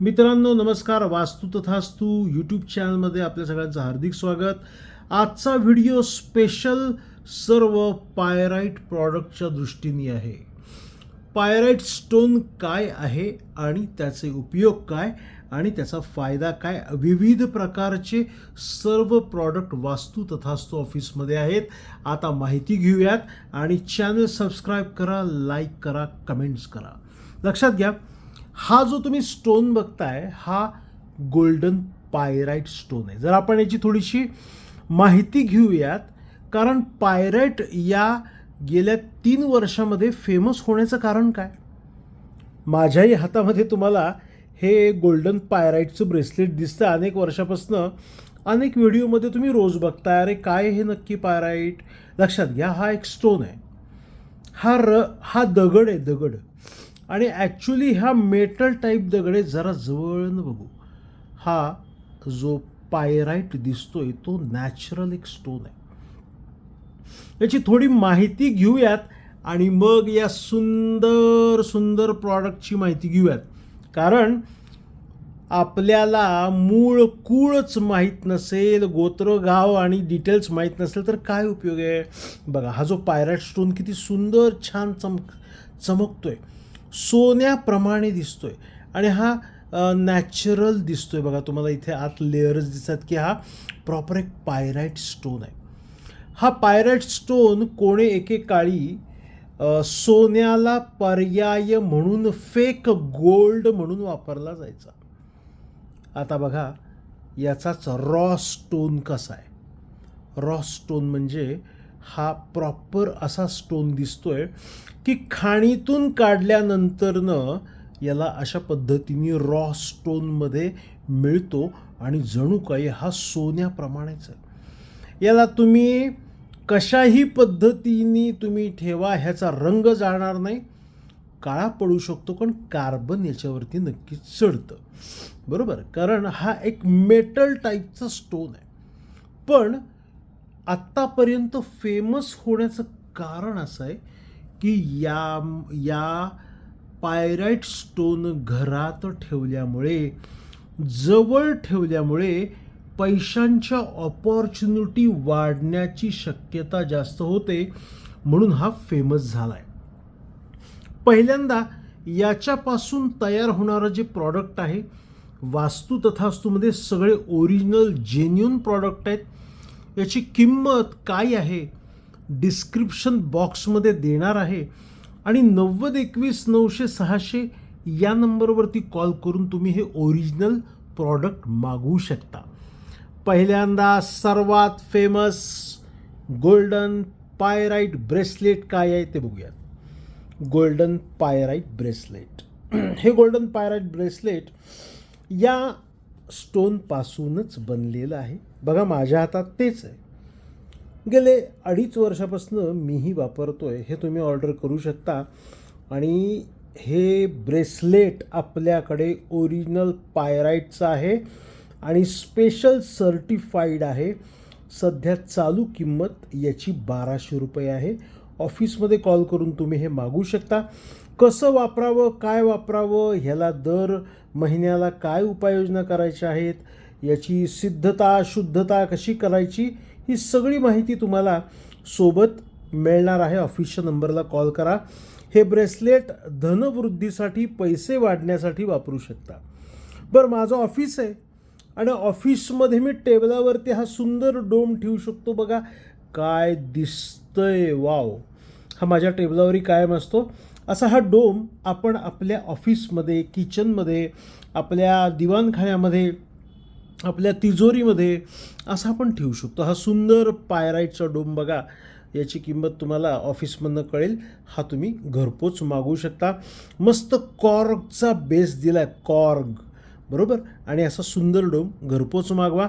मित्रांनो नमस्कार. वास्तू तथास्तू यूट्यूब चॅनलमध्ये आपल्या सगळ्यांचं हार्दिक स्वागत. आजचा व्हिडिओ स्पेशल सर्व पायराईट प्रॉडक्टच्या दृष्टीने आहे. पायराईट स्टोन काय आहे आणि त्याचे उपयोग काय आणि त्याचा फायदा काय? विविध प्रकारचे सर्व प्रॉडक्ट वास्तू तथास्तू ऑफिसमध्ये आहेत. आता माहिती घेऊयात आणि चॅनल सबस्क्राईब करा लाईक करा कमेंट्स करा. लक्षात घ्या हा जो तुम्ही स्टोन बघताय हा गोल्डन पायराईट स्टोन आहे. जर आपण याची थोडीशी माहिती घेऊयात कारण पायराईट या गेल्या तीन वर्षामध्ये फेमस होण्याचं कारण काय? माझ्याही हातामध्ये तुम्हाला हे गोल्डन पायराईटचं ब्रेसलेट दिसतं अनेक वर्षापासनं अनेक व्हिडिओमध्ये तुम्ही रोज बघताय अरे काय हे नक्की पायराईट लक्षात घ्या हा एक स्टोन आहे. हा र हा दगड आहे दगड. आणि ॲक्च्युली ह्या मेटल टाईप दगडे जरा जवळनं बघू. हा जो पायराईट दिसतोय तो नॅचरल एक स्टोन आहे. याची थोडी माहिती घेऊयात आणि मग या सुंदर सुंदर प्रॉडक्टची माहिती घेऊयात. कारण आपल्याला मूळ कूळच माहीत नसेल गोत्र गाव आणि डिटेल्स माहीत नसेल तर काय उपयोग आहे? बघा हा जो पायराईट स्टोन किती सुंदर छान चमक चमकतोय. सोन्याप्रमाणे दिसतोय. आणि हा नॅचरल दिसतोय. बघा तुम्हाला इथे आत लेअर्स दिसतात की हा प्रॉपर एक पायराईट स्टोन आहे. हा पायराईट स्टोन कोणे एकेकाळी सोन्याला पर्याय म्हणून फेक गोल्ड म्हणून वापरला जायचा. आता बघा याचाच रॉ स्टोन कसा आहे? रॉ स्टोन म्हणजे हा प्रॉपर असा स्टोन दिसतो आहे की खाणीतून काढल्यानंतरनं याला अशा पद्धतीने रॉ स्टोनमध्ये मिळतो आणि जणू काही हा सोन्याप्रमाणेच आहे. याला तुम्ही कशाही पद्धतीने तुम्ही ठेवा ह्याचा रंग जाणार नाही. काळा पडू शकतो पण कार्बन याच्यावरती नक्की चढतं. बरोबर? कारण हा एक मेटल टाईपचा स्टोन आहे. पण आत्तापर्यंत फेमस होण्याचं कारण असं आहे की या या पायराईट स्टोन घरात ठेवल्यामुळे जवळ ठेवल्यामुळे पैशांच्या ऑपॉर्च्युनिटी वाढण्याची शक्यता जास्त होते म्हणून हा फेमस झाला आहे पहिल्यांदा याच्यापासून तयार होणारं जे प्रॉडक्ट आहे वास्तू तथास्तूमध्ये सगळे ओरिजिनल जेन्युन प्रॉडक्ट आहेत. याची किंमत काय आहे? डिस्क्रिप्शन बॉक्समध्ये देणार आहे. आणि नव्वद एकवीस नऊशे सहाशे या नंबरवरती कॉल करून तुम्ही हे ओरिजिनल प्रॉडक्ट मागवू शकता. पहिल्यांदा सर्वात फेमस गोल्डन पायराईट ब्रेसलेट काय आहे ते बघूयात. गोल्डन पायराईट ब्रेसलेट हे गोल्डन पायराईट ब्रेसलेट या स्टोनपासूनच बनलेलं आहे. बघा माझ्या हातात तेच आहे. गेले अडीच वर्षापासून मीही वापरतो आहे हे तुम्ही ऑर्डर करू शकता. आणि हे ब्रेसलेट आपल्याकडे ओरिजिनल पायराईटचं आहे आणि स्पेशल सर्टिफाईड आहे. सध्या चालू किंमत याची बाराशे रुपये आहे. ऑफिसमध्ये कॉल करून तुम्ही हे मागू शकता. कसं वापरावं काय वापरावं ह्याला दर महिन्याला काय उपाययोजना करायच्या आहेत याची सिद्धता शुद्धता कशी करायची ही सगळी माहिती तुम्हाला सोबत मिळणार आहे. ऑफिसच्या नंबरला कॉल करा. हे ब्रेसलेट धनवृद्धीसाठी पैसे वाढण्यासाठी वापरू शकता. बरं माझं ऑफिस आहे आणि ऑफिसमध्ये मी टेबलावरती हा सुंदर डोम ठेवू शकतो बघा. काय दिसतंय वाव. हा माझ्या टेबलावरही कायम असतो. असा हा डोम आपण आपल्या ऑफिसमध्ये किचनमध्ये आपल्या दिवाणखान्यामध्ये आपल्या तिजोरीमध्ये असा आपण ठेवू शकतो. हा सुंदर पायराईटचा डोम बघा. याची किंमत तुम्हाला ऑफिसमधनं कळेल. हा तुम्ही घरपोच मागवू शकता. मस्त कॉर्गचा बेस दिला आहे कॉर्ग. बरोबर? आणि असा सुंदर डोम घरपोच मागवा.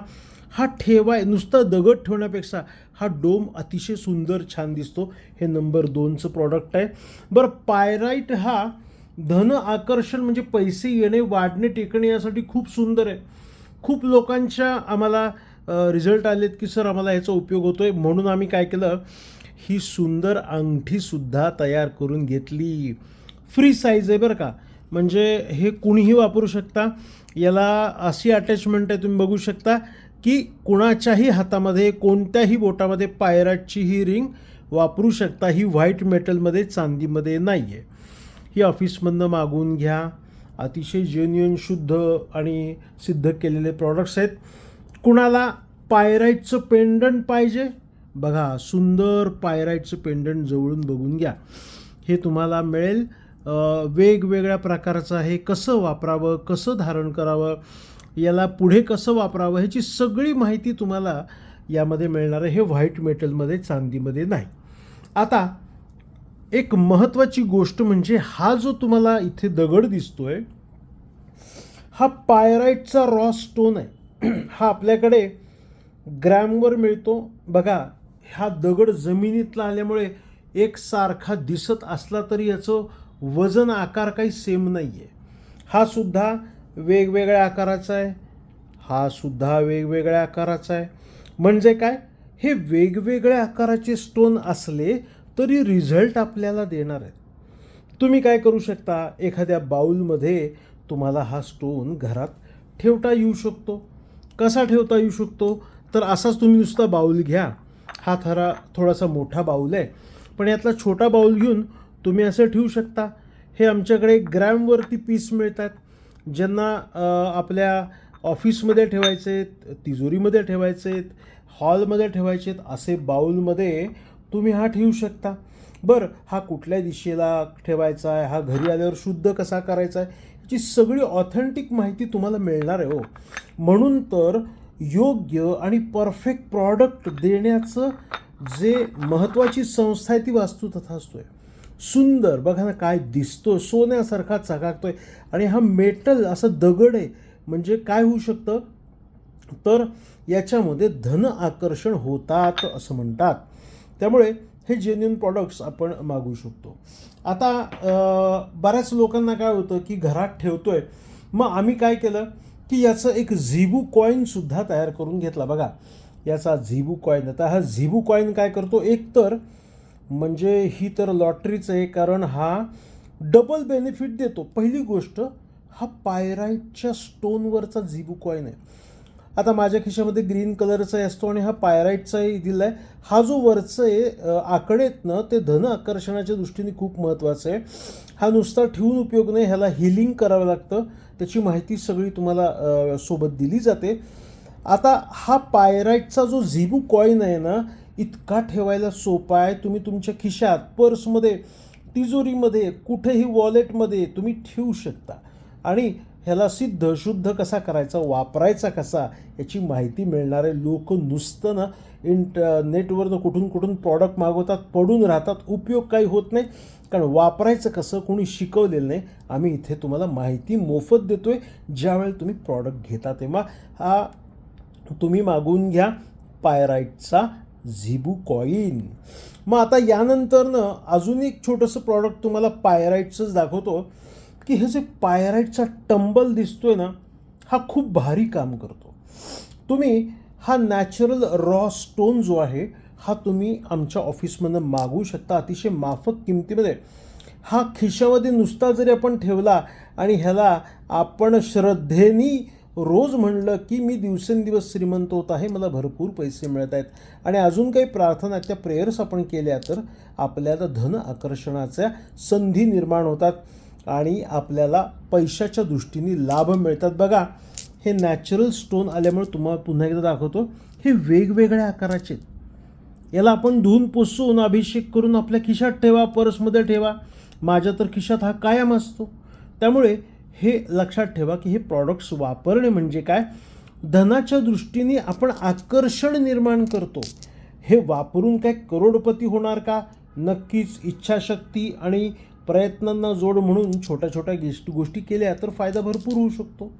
हा ठेवाय नुसता दगड ठेवण्यापेक्षा हा डोम अतिशय सुंदर छान दिसतो. हे नंबर दोनचं प्रॉडक्ट आहे. बरं पायराईट हा धन आकर्षण म्हणजे पैसे येणे वाढणे टेकणे यासाठी खूप सुंदर आहे. खूप लोकांच्या आम्हाला रिझल्ट आलेत की सर आम्हाला याचा उपयोग होतो आहे म्हणून आम्ही काय केलं ही सुंदर अंगठीसुद्धा तयार करून घेतली. फ्री साईज आहे बरं का. म्हणजे हे कुणीही वापरू शकता. याला अशी अटॅचमेंट आहे तुम्ही बघू शकता. की कुणाच्याही हातामध्ये कोणत्याही बोटामध्ये पायराटची ही रिंग वापरू शकता. ही व्हाईट मेटलमध्ये चांदीमध्ये नाही आहे ही ऑफिसमधनं मागवून घ्या. अतिशय जेन्युन शुद्ध आणि सिद्ध केलेले प्रॉडक्ट्स आहेत. कुणाला पायराईटचं पेंडंट पाहिजे? बघा सुंदर पायराईटचं पेंडंट जवळून बघून घ्या. हे तुम्हाला मिळेल. वेगवेगळ्या प्रकारचं आहे. कसं वापरावं कसं धारण करावं याला पुढे कसं वापरावं ह्याची सगळी माहिती तुम्हाला यामध्ये मिळणार आहे. हे व्हाईट मेटलमध्ये चांदीमध्ये नाही. आता एक महत्त्वाची गोष्ट म्हणजे हा जो तुम्हाला इथे दगड दिसतोय हा पायराईटचा रॉ स्टोन आहे. हा आपल्याकडे ग्रॅमवर मिळतो. बघा हा दगड जमिनीतला आल्यामुळे एकसारखा दिसत असला तरी याचं वजन आकार काही सेम नाही आहे हा सुद्धा वेगवेगळ्या आकाराचा आहे. हा सुद्धा वेगवेगळ्या आकाराचा आहे. म्हणजे काय? हे वेगवेगळ्या आकाराचे स्टोन असले तरी रिझल्ट आपल्याला देणार आहेत. तुम्ही काय करू शकता? एखाद्या बाऊलमध्ये तुम्हाला हा स्टोन घरात ठेवता येऊ शकतो. कसा ठेवता येऊ शकतो? तर असाच तुम्ही नुसता बाऊल घ्या. हा थरा थोडासा मोठा बाऊल आहे. पण यातला छोटा बाऊल घेऊन तुम्ही असं ठेवू शकता. हे आमच्याकडे ग्रॅमवरती पीस मिळतात. ज्यांना आपल्या ऑफिसमध्ये ठेवायचे आहेत तिजोरीमध्ये ठेवायचे आहेत हॉलमध्ये ठेवायचे आहेत असे बाऊलमध्ये तुम्ही हा ठेवू शकता. बरं हा कुठल्या दिशेला ठेवायचा आहे हा घरी आल्यावर शुद्ध कसा करायचा आहे याची सगळी ऑथेंटिक माहिती तुम्हाला मिळणार आहे हो. म्हणून तर योग्य आणि परफेक्ट प्रॉडक्ट देण्याचं जे महत्त्वाची संस्था आहे ती वास्तू आहे सुंदर. बघा ना काय दिसतो सोन्यासारखा चकाकतोय. आणि हा मेटल असं दगड आहे. म्हणजे काय होऊ शकतं? तर याच्यामध्ये धन आकर्षण होतात असं म्हणतात. त्यामुळे हे जेन्युन प्रॉडक्ट्स आपण मागू शकतो. आता बऱ्याच लोकांना काय होतं की घरात ठेवतोय. मग आम्ही काय केलं की याचं एक झिबू कॉईनसुद्धा तयार करून घेतला. बघा याचा झिबू कॉईन आता हा झिबू कॉईन काय करतो? एकतर म्हणजे ही तर लॉटरीच आहे कारण हा डबल बेनिफिट देतो. पहिली गोष्ट हा पायराईटच्या स्टोनवरचा झिबू कॉईन आहे. आता माझ्या खिशामध्ये ग्रीन कलरचाही असतो आणि हा पायराईटचाही दिला आहे हा जो वरचं आहे अ, आकडे आहेत ना ते धन आकर्षणाच्या दृष्टीने खूप महत्त्वाचं आहे. हा नुसता ठेवून उपयोग नाही ह्याला हिलिंग करावं लागतं. त्याची माहिती सगळी तुम्हाला सोबत दिली जाते. आता हा पायराईटचा जो झिबू कॉईन आहे ना इतका ठेवायला सोपा आहे. तुम्ही तुमच्या खिशात पर्समध्ये तिजोरीमध्ये कुठेही वॉलेटमध्ये तुम्ही ठेवू शकता. आणि ह्याला सिद्ध शुद्ध कसा करायचा वापरायचा कसा याची माहिती मिळणारे लोक नुसतं ना इंट नेटवरनं कुठून कुठून प्रॉडक्ट मागवतात पडून राहतात. उपयोग काही होत नाही. कारण वापरायचं कसं कोणी शिकवलेलं नाही. आम्ही इथे तुम्हाला माहिती मोफत देतो आहे ज्यावेळी तुम्ही प्रॉडक्ट घेता तेव्हा हा तुम्ही मागवून घ्या. पायराईटचा झिबू कॉईन मग आता यानंतरनं अजून एक छोटंसं प्रॉडक्ट तुम्हाला पायराईटचंच दाखवतो. की हे जे पायराईटचा टंबल दिसतो आहे ना हा खूप भारी काम करतो. तुम्ही हा नॅचरल रॉ स्टोन जो आहे हा तुम्ही आमच्या ऑफिसमधनं मागवू शकता. अतिशय माफक किमतीमध्ये. हा खिशामध्ये नुसता जरी आपण ठेवला आणि ह्याला आपण श्रद्धेनी रोज म्हणलं की मी दिवसेंदिवस श्रीमंत होत आहे मला भरपूर पैसे मिळत आहेत. आणि अजून काही प्रार्थना त्या प्रेयर्स आपण केल्या तर आपल्याला धन आकर्षणाच्या संधी निर्माण होतात आणि आपल्याला पैशाच्या दृष्टीने लाभ मिळतात. बघा हे नॅचरल स्टोन आल्यामुळे तुम्हाला पुन्हा एकदा दाखवतो हे वेगवेगळ्या आकाराचे आहेत. याला आपण धुवून पुसून अभिषेक करून आपल्या खिशात ठेवा पर्समध्ये ठेवा. माझ्या तर खिशात हा कायम असतो. त्यामुळे हे लक्षात ठेवा की हे प्रॉडक्ट्स वापरणे म्हणजे काय? धनाच्या दृष्टीने आपण आकर्षण निर्माण करतो. हे वापरून काय करोडपती होणार का? नक्कीच इच्छाशक्ती आणि प्रयत्नांना जोड म्हणून छोट्या छोट्या गोष्टी गोष्टी केल्या तर फायदा भरपूर होऊ शकतो.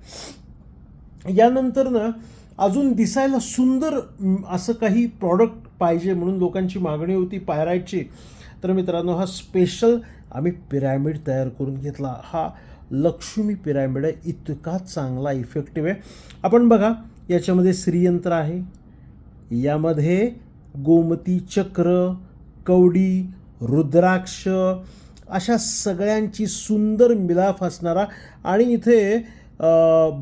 यानंतर ना अजून दिसायला सुंदर असं काही प्रॉडक्ट पाहिजे म्हणून लोकांची मागणी होती पायराईटची तर मित्रांनो हा स्पेशल आम्ही पिरॅमिड तयार करून घेतला. हा लक्ष्मी पिरॅमिड आहे. इतका चांगला इफेक्टिव्ह आहे. आपण बघा याच्यामध्ये श्रीयंत्र आहे. यामध्ये गोमती चक्र कवडी रुद्राक्ष अशा सगळ्यांची सुंदर मिलाफ असणारा आणि इथे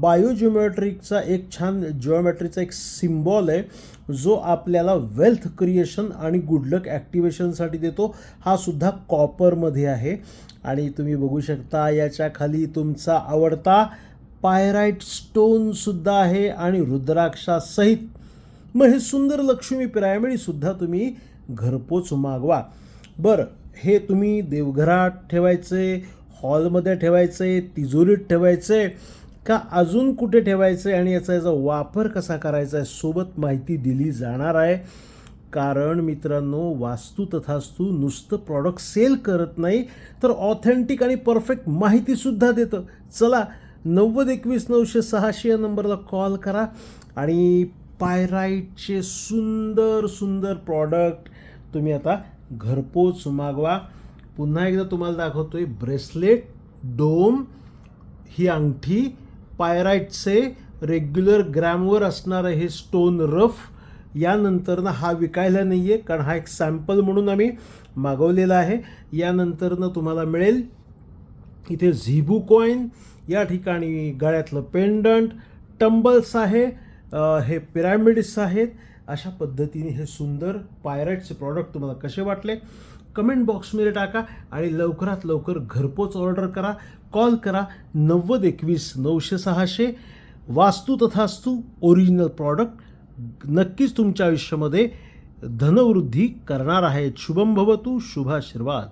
बायोजिओमेट्रिकचा एक छान जिओमेट्रीचा एक सिम्बॉल आहे जो आपल्याला वेल्थ क्रिएशन आणि गुडलक ॲक्टिवेशनसाठी देतो. हा सुद्धा कॉपरमध्ये आहे. आणि तुम्ही बघू शकता याच्या खाली तुमचा आवडता पायराईट स्टोनसुद्धा आहे आणि रुद्राक्षासहित मग हे सुंदर लक्ष्मी पिरामिडसुद्धा तुम्ही घरपोच मागवा. बरं हे तुम्ही देवघरात ठेवायचे हॉलमध्ये ठेवायचे तिजोरीत ठेवायचे का अजून कुठे ठेवायचे? आणि याचा याचा वापर कसा करायचा आहे? सोबत माहिती दिली जाणार आहे. कारण मित्रांनो वास्तू तथास्तू नुसतं प्रॉडक्ट सेल करत नाही तर ऑथेंटिक आणि परफेक्ट माहितीसुद्धा देतं. चला नव्वद एकवीस नऊशे सहाशे या नंबरला कॉल करा आणि पायराईटचे सुंदर सुंदर प्रॉडक्ट तुम्ही आता घरपोच मागवा. पुन्हा एकदा तुम्हाला दाखवतो आहे ब्रेसलेट डोम ही अंगठी पायराईटचे रेग्युलर ग्रॅमवर असणारं हे स्टोन रफ यानंतरनं हा विकायला नाही आहे कारण हा एक सॅम्पल म्हणून आम्ही मागवलेला आहे. यानंतरनं तुम्हाला मिळेल इथे झिबू कॉईन या ठिकाणी गळ्यातलं पेंडंट टंबल्स आहे हे पिरॅमिड्स आहेत. अशा पद्धतीने हे सुंदर पायरेटचे प्रॉडक्ट तुम्हाला कसे वाटले? कमेंट बॉक्समध्ये टाका आणि लवकरात लवकर घरपोच ऑर्डर करा. कॉल करा नव्वद एकवीस नऊशे सहाशे. वास्तू तथास्तू ओरिजिनल प्रॉडक्ट नक्कीच तुमच्या आयुष्यामध्ये धनवृद्धी करणार आहेत. शुभम भवतू शुभाशीर्वाद.